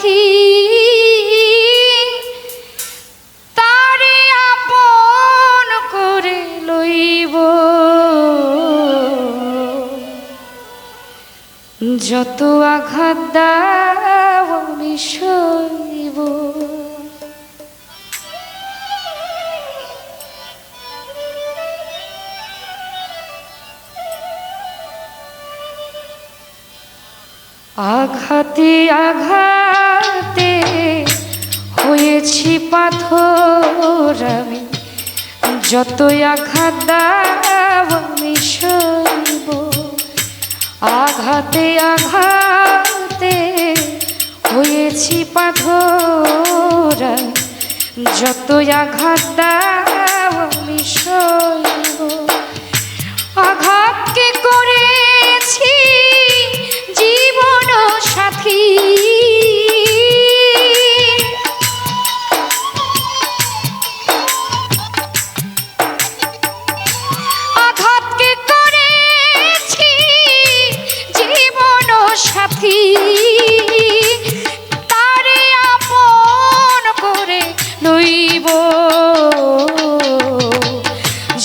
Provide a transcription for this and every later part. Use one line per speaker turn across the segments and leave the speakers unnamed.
সাথী তারে আপন করে লইব। যত আঘাত দাও আঘাতে আঘাতে হয়েছি পাথর আমি। যতই আঘাত দাও, আমি সইব। আঘাতে আঘাতে হয়েছি পাথর যতই আঘাত দাও, আমি সইব।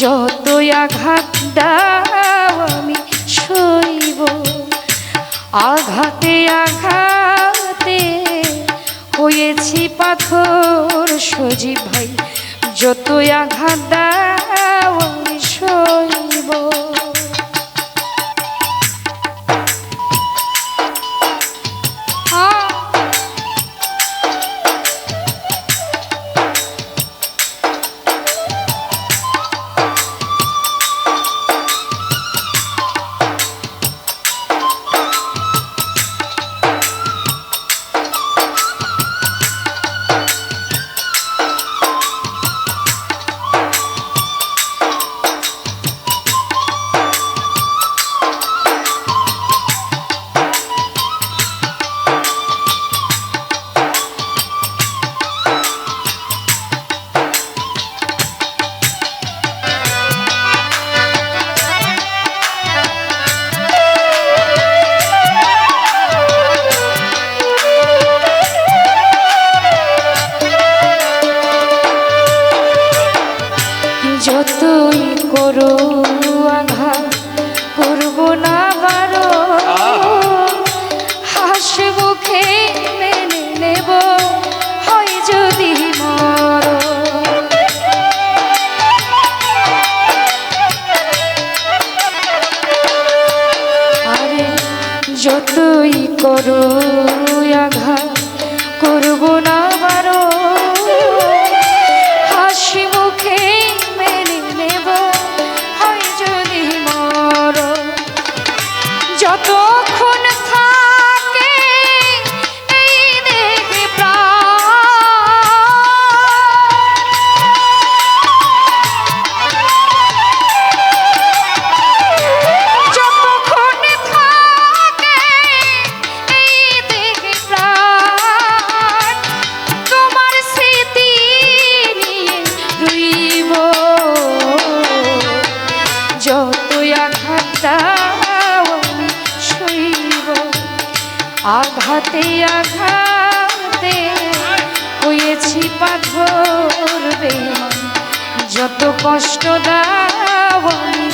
যতই আঘাত দাও আমি সইব। আঘাতে আঘাতে হয়েছি পাথর সজীব ভাই। যত আঘাত দাও করো আঘাত করব না বারো। হাসি মুখে মেনে নেব হয় যদি মরো। আরে যতই করো যতই খাতা শৈব। আঘাতে আঘাতে হয়েছি পাথর যত কষ্ট দাও আমি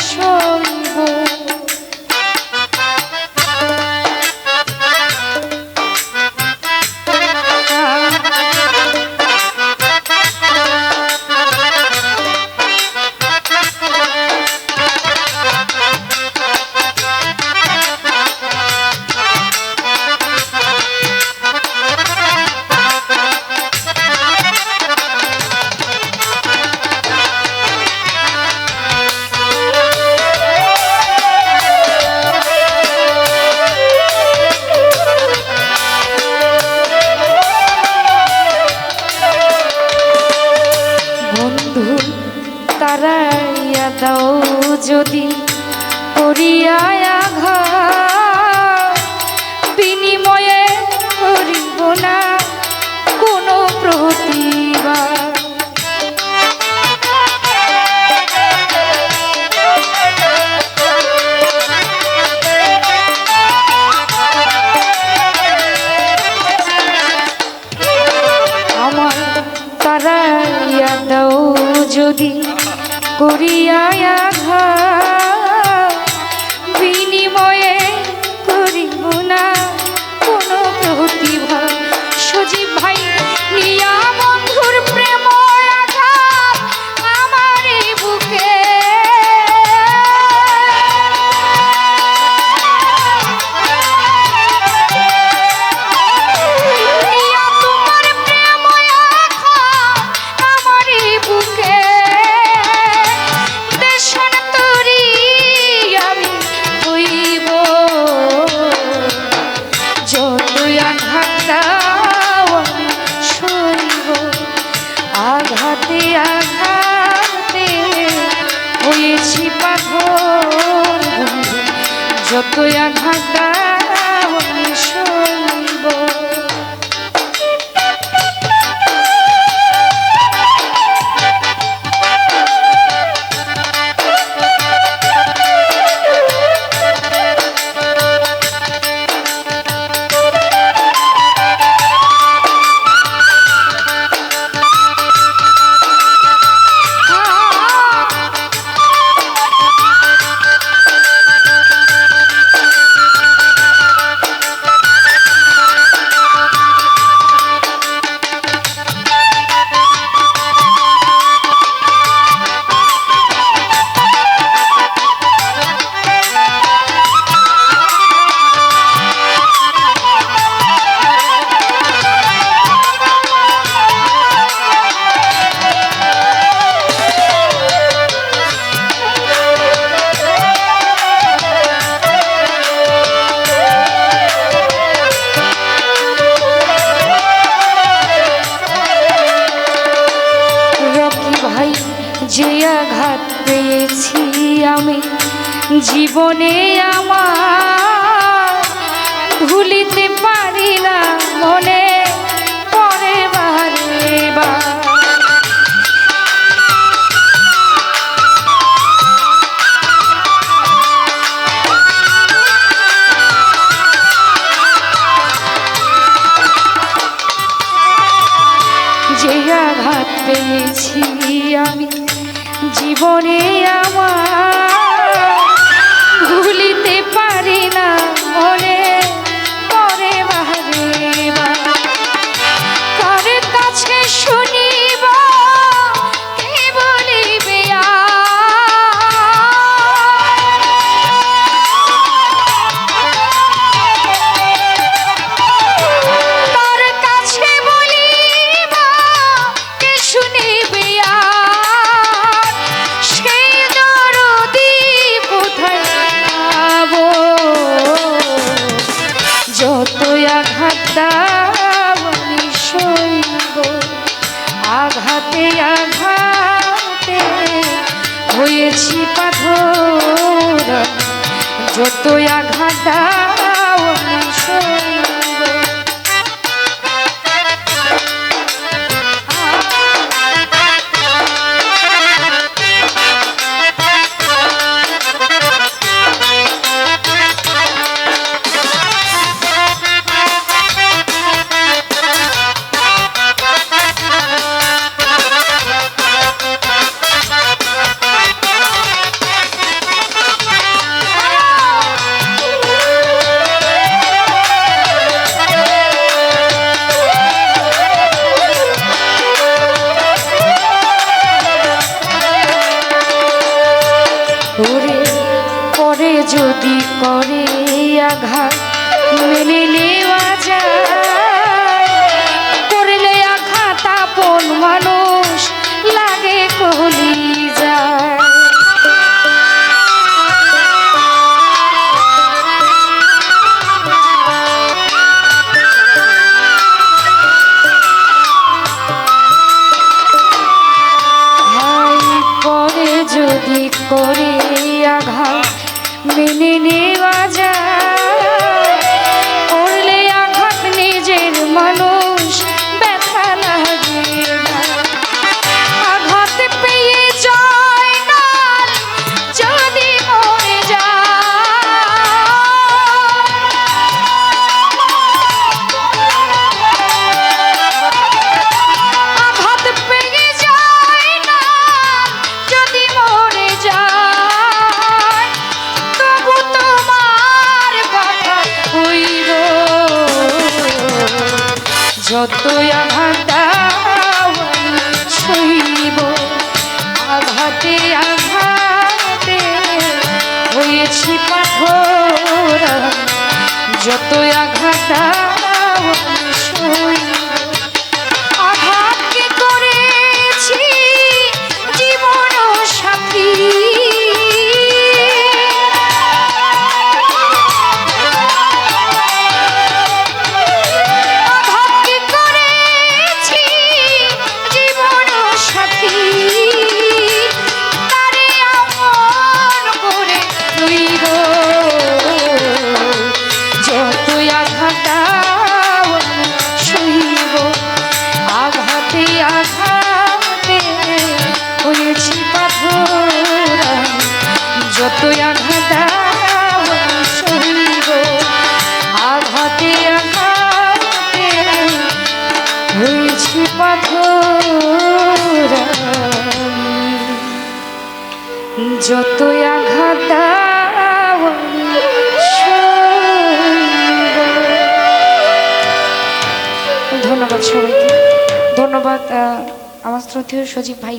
করিয়া যতই আঘাত ভাই যে আঘাত পেয়েছি আমি জীবনে আমার। ভুলিতে পারি না মনে, পরে বার যে আঘাত পেয়েছি জীবনে যতই আঘাত দাও আঘাতে আঘাতে হয়েছি পাথর। যতই আঘাত দাও যতই আঘাত সইব আঘাতে আঘাতে হয়েছি পাথর। যতই আঘাতা পাথর যত আঘাত ধন্যবাদ সবাইকে। ধন্যবাদ আমার শ্রদ্ধেয় সজীব ভাই।